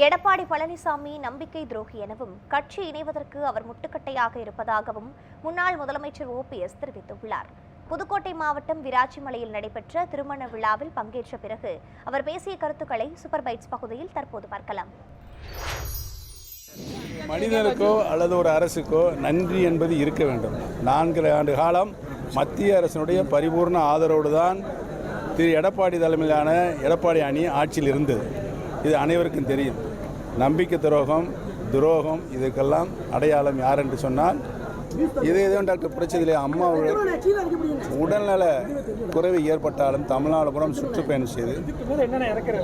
எடப்பாடி பழனிசாமி நம்பிக்கை துரோகி எனவும் கட்சி இணைவதற்கு அவர் முட்டுக்கட்டையாக இருப்பதாகவும் முன்னாள் முதலமைச்சர் ஓபிஎஸ் தெரிவித்துள்ளார். புதுக்கோட்டை மாவட்டம் விராச்சிமலையில் நடைபெற்ற திருமண விழாவில் பங்கேற்ற பிறகு அவர் பேசிய கருத்துக்களை சூப்பர் பைட்ஸ் பகுதியில் தற்போது பார்க்கலாம். மனிதனுக்கோ அல்லது ஒரு அரசுக்கோ நன்றி என்பது இருக்க வேண்டும். நான்கு ஆண்டு காலம் மத்திய அரசினுடைய பரிபூர்ண ஆதரவோடு தான் திரு எடப்பாடி தலைமையிலான எடப்பாடி அணி ஆட்சியில் இருந்தது. இது அனைவருக்கும் தெரியும். நம்பிக்கை துரோகம் துரோகம் இதுக்கெல்லாம் அடையாளம் யார் என்று சொன்னால் இதே எதுவும் டாக்டர் பிரச்சனை அம்மா உடல்நல குறைவு ஏற்பட்டாலும் தமிழ்நாடு புறம் சுற்றுப்பயணம் செய்து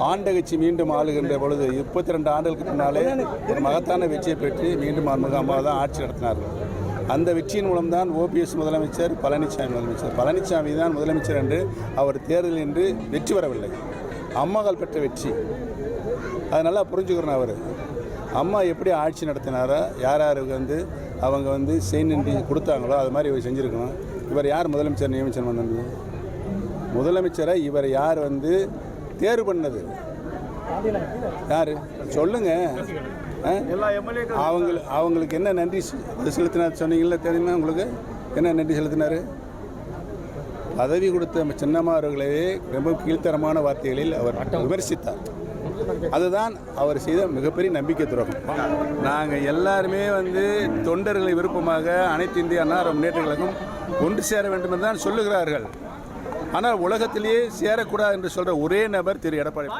ஆண்டகச்சி மீண்டும் ஆளுகின்ற பொழுது முப்பத்தி ரெண்டு ஆண்டுகளுக்கு பின்னாலே ஒரு மகத்தான வெற்றியை பெற்று மீண்டும் அம்மா அம்மா தான் ஆட்சி நடத்தினார்கள். அந்த வெற்றியின் மூலம்தான் ஓபிஎஸ் முதலமைச்சர் பழனிசாமி முதலமைச்சர். பழனிசாமி தான் முதலமைச்சர் என்று அவர் தேர்தல் என்று வெற்றி பெறவில்லை. அம்மாக்கள் பெற்ற வெற்றி. அது நல்லா புரிஞ்சுக்கிறேன் அவர். அம்மா எப்படி ஆட்சி நடத்தினாரோ யார் யாருக்கு வந்து அவங்க வந்து செய்தி கொடுத்தாங்களோ அது மாதிரி இவர் செஞ்சுருக்கணும். இவர் யார் முதலமைச்சர் நியமிச்சன் பண்ணது முதலமைச்சரை இவர் யார் வந்து தேர்வு பண்ணது? யார்? சொல்லுங்க. அவங்களுக்கு அவங்களுக்கு என்ன நன்றி? செலுத்தினார் சொன்னீங்களா தெரியுமா உங்களுக்கு? என்ன நன்றி செலுத்தினார்? பதவி கொடுத்த சின்னம்மா அவர்களே ரொம்ப கீழ்த்தரமான வார்த்தைகளில் அவர் விமர்சித்தார். அதுதான் அவர் செய்த மிகப்பெரிய நம்பிக்கை துரோகம். நாங்கள் எல்லாருமே வந்து தொண்டர்களை விருப்பமாக அனைத்து இந்திய அண்ணா முன்னேற்ற கழகம் ஒன்று சேர வேண்டும் என்று தான் சொல்லுகிறார்கள். ஆனால் உலகத்திலேயே சேரக்கூடாது என்று சொல்கிற ஒரே நபர் திரு எடப்பாடி.